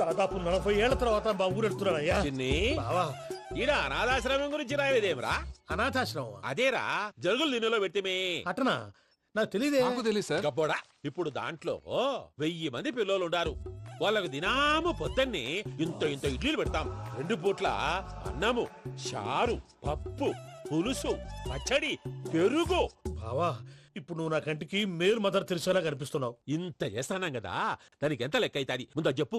దాదాపు నలభై ఏళ్ళ తర్వాత మా ఊరు వెళ్తున్నానయ్యా చిన్ని. బావా. ఈడ అనాథాశ్రమం గురించి రాయలేదేమిరా? అనాథాశ్రమం అదేరా జరుగులు దీనిలో పెట్టిమే. అటనా? నాకు తెలియదే నాకు తెలియదు సార్. గబ్బోడా ఇప్పుడు దాంట్లో వెయ్యి మంది పిల్లలు ఉండారు. వాళ్ళకు దినాము పొద్దున్నే ఇంత ఇంత ఇడ్లీలు పెడతాం. రెండు పూట్ల అన్నము చారు పప్పు పులుసు పచ్చడి పెరుగు. బావా ఇప్పుడు నువ్వు నా కంటికి మేలు మదర్ తెలిసేలా కనిపిస్తున్నావు. ఇంత చేస్తానం కదా దానికి ఎంత లెక్క అవుతుంది? ముందు చెప్పు.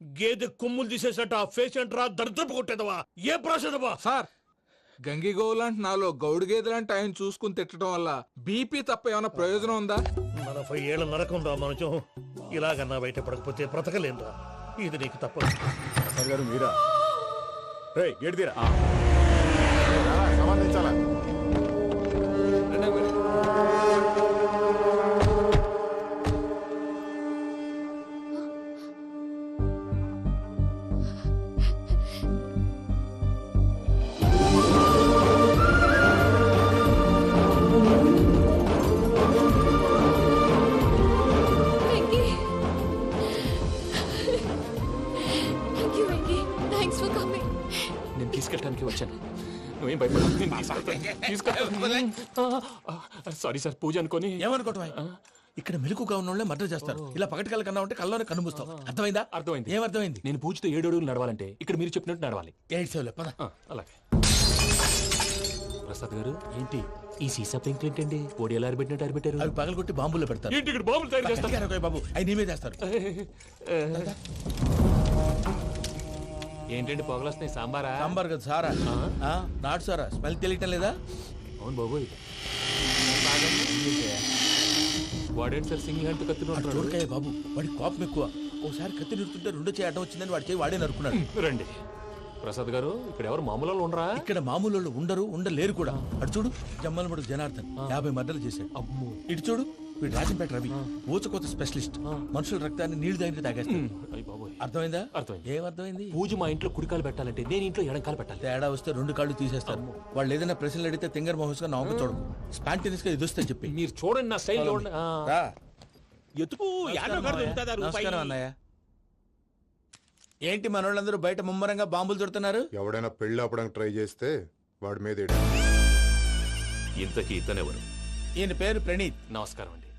గేదె కొమ్ములు తీసేసట ఆ పేషెంట్ రా దరిద్రపు కొట్టేదవా? ఏ ప్రాసెదవా? సార్ గంగిగోవు లాంటి నాలో గౌడు గేదె లాంటి ఆయన చూసుకుని తిట్టడం వల్ల బీపీ తప్ప ఏమైనా ప్రయోజనం ఉందా? నలభై ఏళ్ళ నరకం రా మనచం ఇలాగన్నా బయట పడకపోతే బ్రతకలేనురా. ఇది నీకు తప్పదు. గారు మీరా? రే గేట్ తీరా. సంబంధించాలా తీసుకెళ్ళడానికి వచ్చాను. నువ్వేం. తీసుకెళ్తాను సారీ సార్ పూజ అనుకొని ఏమనుకోవటం ఇక్కడ మెలకుగా ఉన్న వాళ్ళే మర్డర్ చేస్తారు. ఇలా పగటి కళ్ళ కన్నా ఉంటే కళ్ళలోనే కనుమూస్తావు అర్థమైందా? అర్థమైంది. ఏమర్థమైంది నేను పూజతో ఏడు అడుగులు నడవాలంటే ఇక్కడ మీరు చెప్పినట్టు నడవాలి. ఎయిట్ సెవెన్ పద అలాగే. ప్రసాద్ గారు ఏంటి? ఈ సీసా పెంకులు ఏంటండి? పొడి ఎలా అరబెట్టినట్టు అరబెట్టారు అవి పగలగొట్టి బాంబులో పెడతారు. ఏంటి ఇక్కడ బాబులు తయారు చేస్తారు? బాబు అవి నీవే చేస్తారు ఏంటండి పొగలు వస్తున్నాయి సాంబారా? సాంబార్ కదా సారా. ఆ, నాటు సారా? స్మెల్ తెలియటం లేదా? అవును బాబోయ్ వాడేంటి సార్ సింగిల్ హ్యాండ్ కత్తినట్టు చూడకాయ బాబు వాడి కోపం ఎక్కువ. ఓసారి కత్తి నిరుతుంటే రెండో చేయి అడ్డం వచ్చిందని వాడి చేయి వాడే నరుకున్నాడు. రండి. ప్రసాద్ గారు ఇక్కడ ఎవరు మామూలు వాళ్ళు ఉండరా? ఇక్కడ మామూలు వాళ్ళు ఉండరు ఉండలేరు కూడా. అటు చూడు జమ్మలమడు జనార్దన్ యాభై మర్డర్లు చేశాడు. అమ్మో. ఇటు చూడు వీడు రాజంపేట రవి ఊచకోత స్పెషలిస్ట్. మనుషుల రక్తాన్ని నీళ్ళు దగ్గర తాగేస్తాడు. బాబోయ్. అర్థమైందా? అర్థమైంది. ఏమర్థమైంది పూజ మా ఇంట్లో కుడికాలు పెట్టాలంటే నేను ఇంట్లో ఎడంకాలు పెట్టాలి. తేడా వస్తే రెండు కాళ్ళు తీసేస్తారు. వాళ్ళు ఏదైనా ప్రశ్నలు అడిగితే తింగర్ మహోస్గా నవ్వు చూడకు. స్పాంటినియస్గా ఎదుస్తా చెప్పి. మీరు చూడండి నా స్టైల్. ఎతుకు యాడో నమస్కారం అన్నయ్య. ఏంటి మనోళ్ళందరూ బయట ముమ్మరంగా బాంబులు దొరుకుతున్నారు? ఎవడైనా పెళ్ళి ఆపడానికి ట్రై చేస్తే వాడి మీద. ఇంతకీ ఇతనెవరు? ఈయన పేరు ప్రణీత్. నమస్కారం అండి.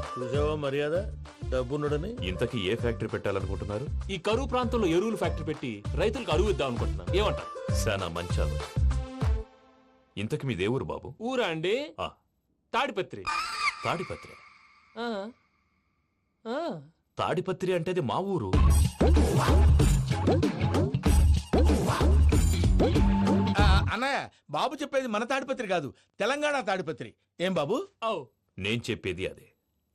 చూసావా మర్యాద? డబ్బున్నడని? ఇంతకీ ఏ ఫ్యాక్టరీ పెట్టాలనుకుంటున్నారు? ఈ కరువు ప్రాంతంలో ఎరువులు ఫ్యాక్టరీ పెట్టి రైతులకు అరువు ఇద్దాం అనుకుంటున్నాను ఏమంటారు శానా మంచాలు. ఇంతకి మీ దేవురు బాబు? ఊరా అండి? ఆ. తాడిపత్రి. తాడిపత్రి? ఆ. ఆ. తాడిపత్రి అంటే అది మా ఊరు. ఆ, అన్నయ్య బాబు చెప్పేది మన తాడిపత్రి కాదు తెలంగాణ తాడిపత్రి. ఏం బాబు? ఔ. నేను చెప్పేది అదే.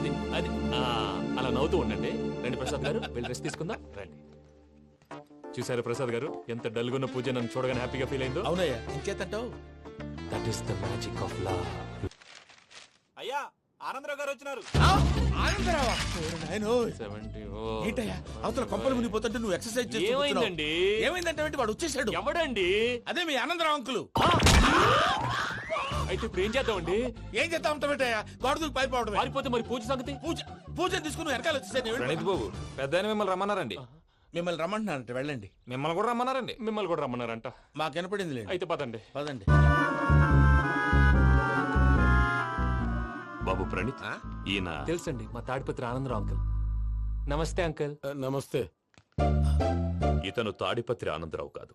అది అది. ఆ, అలా నవ్వుతూ ఉండండి. రండి ప్రసాద్ గారు వెళ్ళి రెస్ట్ తీసుకుందాం. రండి. చూసారు ప్రసాద్ గారు? ఎంత డల్గున్న పూజ నన్ను చూడగానే హ్యాపీగా ఫీల్ అయిందో. అవునయ్యా ఇంకేతంటావు that is the magic of love అయ్యా ఆనందరావు గారు వచ్చినారు. ఆనందరావా? నాయనో సెవెంటీ ఏంటయ్యా అవతల కొంపలు మునిగిపోతుంటే నువ్వు ఎక్సర్సైజ్ చేస్తూ కూర్చున్నావు. ఏమైందండి? ఏమైందంటే? వాడు వచ్చేసాడు ఎవడండి? అదే మీ ఆనందరావు అంకులు. అయితే ఇప్పుడు ఏం చేద్దామండి? ఏం చేస్తా ఉంటావు ఏంటయ్యా గొడవకు పైపోవడమే పారిపోతే మరి పూజ సంగతి? పూజ పూజ తీసుకుని వెనకాల ప్రణీత్ బాబు పెద్ద ఆయన మిమ్మల్ని రమ్మన్నారండి. మిమ్మల్ని రమ్మంటున్నారంట వెళ్ళండి. మిమ్మల్ని కూడా రమ్మన్నారండి. మిమ్మల్ని కూడా రమ్మన్నారంట. మాకు వినపడింది లేండి అయితే పదండి. పదండి. బాబు ప్రణీత్ ఈయన తెలుసండి మా తాడిపత్రి ఆనందరావు అంకుల్. నమస్తే అంకుల్. నమస్తే. ఇతను తాడిపత్రి ఆనందరావు కాదు.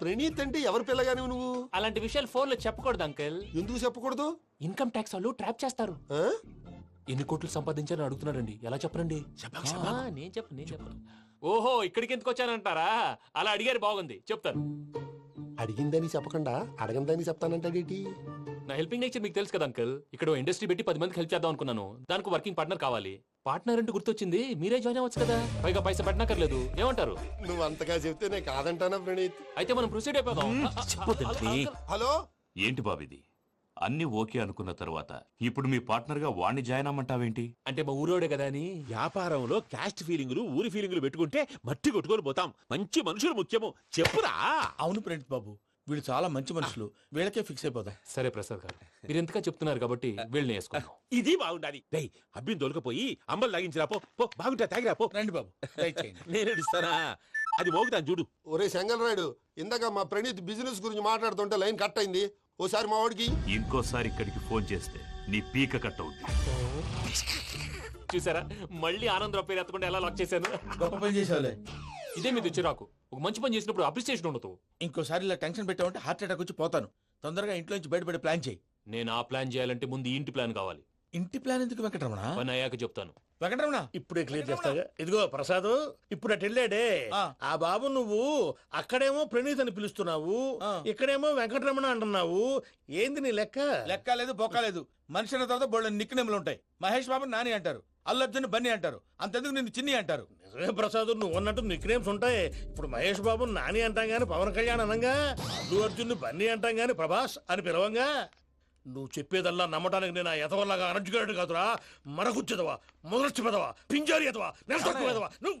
ప్రణీత్ అంటే ఎవరి పిల్లగాని నువ్వు? అలాంటి విషయాలు ఫోన్లో చెప్పకూడదు అంకిల్. ఎందుకు చెప్పకూడదు? ఇన్కమ్ ట్యాక్స్ వాళ్ళు ట్రాప్ చేస్తారు. ఆ? ఎన్ని కోట్లు సంపాదించాలని అడుగుతున్నాడండి ఎలా చెప్పరండి? ఆ, నేను చెప్పను నేను చెప్పను. ఓహో ఇక్కడికి ఎందుకు వచ్చానంటారా? అలా అడిగారు బాగుంది. చెప్తాను. అడిగిందని చెప్పకుండా అడగందని చెప్తానంటాడేటి నా హెల్పింగ్ నేచర్ మీకు తెలుసు కదా అంకల్. ఇక్కడ ఇండస్ట్రీ పెట్టి పది మందికి హెల్ప్ చేద్దాం అనుకున్నాను. దానికి వర్కింగ్ పార్ట్నర్ కావాలి. పార్ట్నర్ అంటే గుర్తొచ్చింది మీరే జాయిన్ అవ్వచ్చు కదా పైగా పైసా పెట్టనక్కర్లేదు ఏమంటారు నువ్వు అంతగా చెప్తే నేను కాదంటానా ప్రణీత్ అయితే మనం ప్రొసీడ్ అయిపోదాం. హలో ఏంటి బాబిది అన్ని ఓకే అనుకున్న తర్వాత ఇప్పుడు మీ పార్ట్నర్గా వాణ్ణి జాయిన్ అమ్మంటావేంటి అంటే మా ఊరోడే కదా అని వ్యాపారంలో క్యాస్ట్ ఫీలింగులు ఊరి ఫీలింగులు పెట్టుకుంటే మట్టి కొట్టుకొని పోతాం మంచి మనుషులు ముఖ్యము చెప్పురా అవును ప్రణీత్ బాబు వీళ్ళు చాలా మంచి మనుషులు. వీళ్ళకే ఫిక్స్ అయిపోదాం సరే ప్రసాద్ గారు మీరు ఎంతగా చెప్తున్నారు కాబట్టి వీళ్ళని వేసుకున్నాం ఇది బాగుండాలి. డై అబ్బిని దొలకపోయి అంబలు లాగించిరా పో పో బాగుంటా తాగిరా పో. రండి బాబు నేను ఇస్తానా అది మోగుతాను చూడు. ఒరే రాయుడు ఇందాక మా ప్రణీత్ బిజినెస్ గురించి మాట్లాడుతుంటే లైన్ కట్ అయింది. ఓసారి మా వాడికి. ఇంకోసారి ఇక్కడికి ఫోన్ చేస్తే నీ పీక కట్ అవుద్ది. చూసారా? మళ్ళీ ఆనందరావు పేరు ఎత్తకుండా ఎలా లాక్ చేశాను? గొప్ప పని చేసేవాళ్ళే. ఇదే మీద చిరాకు ఒక మంచి పని చేసినప్పుడు అప్రిసియేషన్ ఉండదు. ఇంకోసారి ఇలా టెన్షన్ పెట్టామంటే హార్ట్ అటాక్ వచ్చి పోతాను. తొందరగా ఇంట్లో నుంచి బయటపడే ప్లాన్ చేయి. నేను ఆ ప్లాన్ చేయాలంటే ముందు ఈ ఇంటి ప్లాన్ కావాలి. ఇంటి ప్లాన్ ఎందుకు వెంకటరమణ? పని అయ్యాక చెప్తాను. వెంకటరమణ! ఇప్పుడే క్లియర్ చేస్తాగా. ఇదిగో ప్రసాద్ ఇప్పుడు అటు వెళ్ళాడే. ఆ. బాబు నువ్వు అక్కడేమో ప్రణీత్ అని పిలుస్తున్నావు. ఇక్కడేమో వెంకటరమణ అంటున్నావు. ఏంది నీ లెక్క? లెక్క లేదు బొక్క లేదు. మనిషి అన్న తర్వాత బోళ్ళ నిక్నెములు ఉంటాయి. మహేష్ బాబు నాని అంటారు. అల్లర్జున్ బన్నీ అంటారు. అంతెందుకు నిన్ను చిన్ని అంటారు? నిజమే ప్రసాద్ నువ్వు అన్నట్టు నిక్నేమ్స్ ఉంటాయి. ఇప్పుడు మహేష్ బాబు నాని అంటాం గాని పవన్ కళ్యాణ్ అనంగా అల్లు అర్జున్ బన్నీ అంటాం గాని ప్రభాస్ అని పిలవంగా? నువ్వు చెప్పేదల్లా నమ్మటానికి నేను ఎతవల్లాగా అనర్జుకేటెడ్ కాదురా. మరగుచ్చదవా? మొదలచ్చి పెదవా? పింజారి ఎదవా? నెల నువ్వు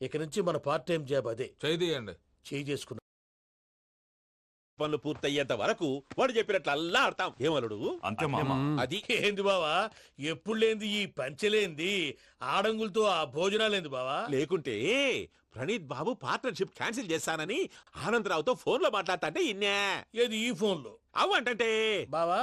ఇక నుంచి మన పార్ట్ టైం జాబ్ అదే. చేయండి చేయి చేసుకున్నాం పనులు పూర్తయ్యేంత వరకు వాడు చెప్పినట్లు అల్లా ఆడతాం. ఏమలుడు? అంతే మామ. అది ఏంది బావా? ఎప్పుడు లేంది ఈ పంచలేంది? ఆడంగులతో ఆ భోజనాలేంది బావా? లేకుంటే ప్రణీత్ బాబు పార్ట్నర్షిప్ క్యాన్సిల్ చేస్తానని ఆనందరావుతో ఫోన్లో మాట్లాడతా అంటే ఇన్నే. ఏది ఈ ఫోన్లో? అవ్వంటే బావా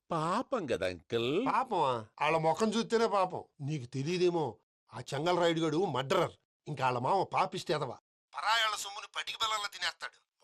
పాపం కదా అంకుల్. పాపం వాళ్ళ ముఖం చూస్తేనే పాపం. నీకు తెలియదేమో ఆ చెంగల్ రాయుడు గడు మర్డరర్. ఇంకా వాళ్ళ మామ పాపిస్తేదవా? పరాయాళ్ళ సొమ్ముని పటికి బెల్లంలో తినేస్తాడు.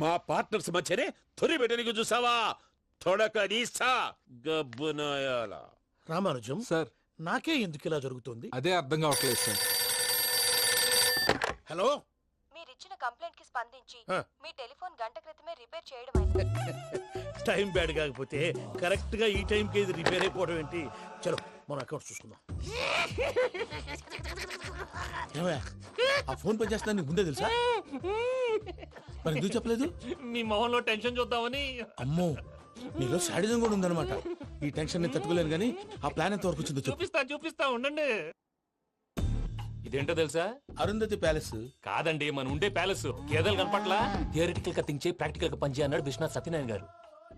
మా పార్ట్నర్స్ మధ్యనే తొలి పెట్టడానికి చూసావా? తొడక నీసా గబ్బునాయాల రామానుజం సార్. నాకే ఎందుకు ఇలా జరుగుతుంది? అదే అర్థం కావట్లేదు సార్. హలో? మీరిచ్చిన కంప్లైంట్కి స్పందించి. మీ టెలిఫోన్ గంట క్రితమే రిపేర్ చేయడం టైం బ్యాడ్ కాకపోతే కరెక్ట్గా ఈ టైంకి ఇది రిపేర్ అయిపోవడం ఏంటి? చలో మన అకౌంట్ చూసుకుందాం. ఆ ఫోన్ పని చేస్తున్నా నీకు ముందే తెలుసా? మరి ఎందుకు చెప్పలేదు? మీ మొహంలో టెన్షన్ చూద్దామని. అమ్మో నీలో శాడిజం కూడా ఉందన్నమాట. ఈ టెన్షన్ నేను తట్టుకోలేను కానీ ఆ ప్లాన్ ఎంత వరకు వచ్చిందో చెప్పు. చూపిస్తా చూపిస్తా ఉండండి. ఇదేంటో తెలుసా? అరుంధతి ప్యాలెస్. కాదండి మన ఉండే ప్యాలెస్. గేదెలు కనపట్లా? థియరిటికల్గా థింక్ చేయి ప్రాక్టికల్గా పనిచేయ అన్నాడు విశ్వనాథ్ సత్యనారాయణ గారు.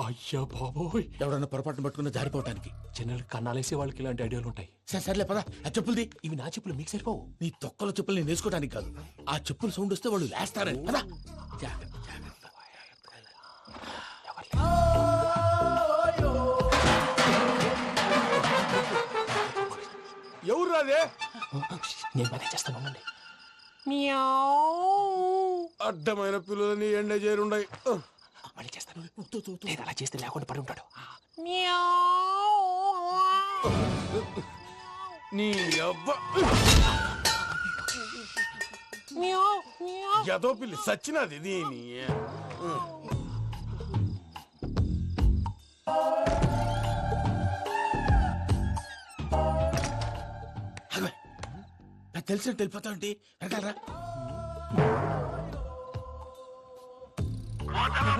అయ్యా బాబోయ్. ఎవడన్నా పొరపాటున పట్టుకున్న జారిపోవటానికి. జనరల్ కన్నాలేసే వాళ్ళకి ఇలాంటి ఐడియాలు ఉంటాయి. సరే సర్లే పదా. ఆ చెప్పులది. ఇవి నా చెప్పులు మీకు సరిపోవు. నీ తొక్కల చెప్పులు నేను వేసుకోవడానికి కాదు. ఆ చెప్పులు సౌండ్ వస్తే వాళ్ళు లేస్తారని పదా. ఎవరు రాదే నేను మేనేజ్ చేస్తాను ఉండండి. అడ్డమైన పిల్లలని ఎండ చేరుండయి. మళ్ళీ చేస్తాను లేదు అలా చేస్తే లేకుండా పడి ఉంటాడు. నీ అబ్బ ఎదో పిల్లి సచ్చినది దీని నాకు తెలిసినట్టు వెళ్ళిపోతా ఉంటే వెనకాలరా.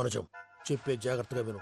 రామానుజం చెప్పే జాగ్రత్తగా విను.